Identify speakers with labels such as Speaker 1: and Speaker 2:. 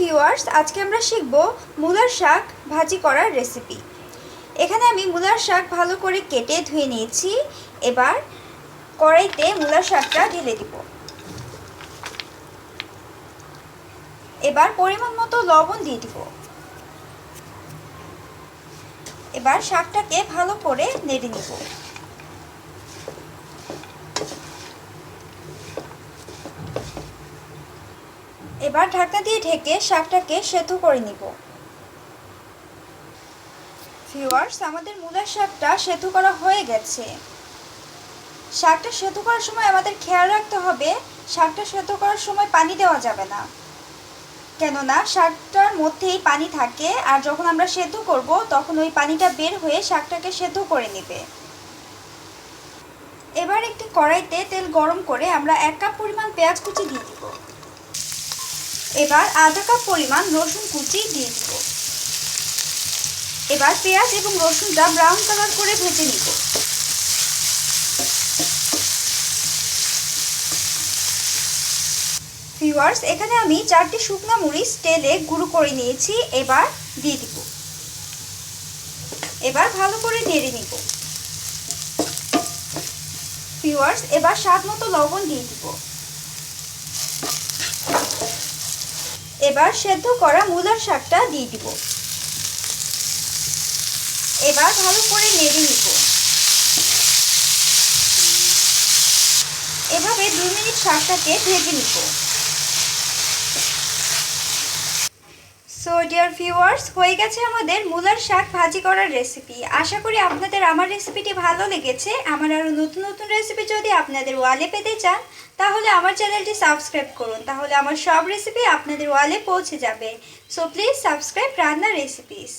Speaker 1: Viewers আজকে আমরা শিখব মূলার শাক ভাজি করার রেসিপি এখানে আমি মূলার শাক ভালো করে কেটে ধুয়ে নিয়েছি। এবার কড়াইতে মূলার শাকটা ঢেলে দিব। এবার পরিমাণ মতো লবণ দিয়ে দিব। এবার শাকটাকে ভালো করে নেড়ে নিব। এবার ঢাকনা দিয়ে ঢেকে শাকটাকে সেদ্ধ করে নিব। ভিউয়ার্স আমাদের মূলার শাকটা সেদ্ধ করা হয়ে গেছে। শাকটা সেদ্ধ করার সময় আমাদের খেয়াল রাখতে হবে, শাকটা সেদ্ধ করার সময় পানি দেওয়া যাবে না। কেননা, শাকটার মধ্যেই পানি থাকে আর যখন আমরা সেদ্ধ করব, তখন ওই পানিটা বের হয়ে শাকটাকে সেদ্ধ করে নেবে। এবার একটি কড়াইতে তেল গরম করে আমরা এক কাপ পরিমাণ পেঁয়াজ কুচি দিয়ে দিব। এবার আধা কাপ পরিমাণ রসুন কুচি দিয়ে দিব। এবার পেঁয়াজ এবং রসুনটা ব্রাউন কালার করে ভেজে নিব। ভিউয়ার্স এখানে আমি চারটি শুকনো মরিচ তেলে গুঁড়ো করে নিয়েছি, এবার দিয়ে দিব। এবার ভালো করে নেড়ে নিব। ভিউয়ার্স এবার স্বাদ মতো লবণ দিয়ে দিব। এবার সেদ্ধ করা মূলার শাকটা দিয়ে দিব। এবার ভালো করে নেড়ে নিব। এভাবে দুই মিনিট শাকটাকে ভেজে নিব। সো ডিয়ার ভিউয়ার্স হয়ে গেছে আমাদের মূলার শাক ভাজি করার রেসিপি আশা করি আপনাদের আমার রেসিপিটি ভালো লেগেছে। আমার আরও নতুন নতুন রেসিপি যদি আপনাদের ওয়ালে পেতে চান, তাহলে আমার চ্যানেলটি সাবস্ক্রাইব করুন। তাহলে আমার সব রেসিপি আপনাদের ওয়ালে পৌঁছে যাবে। সো প্লিজ সাবস্ক্রাইব রান্না রেসিপিস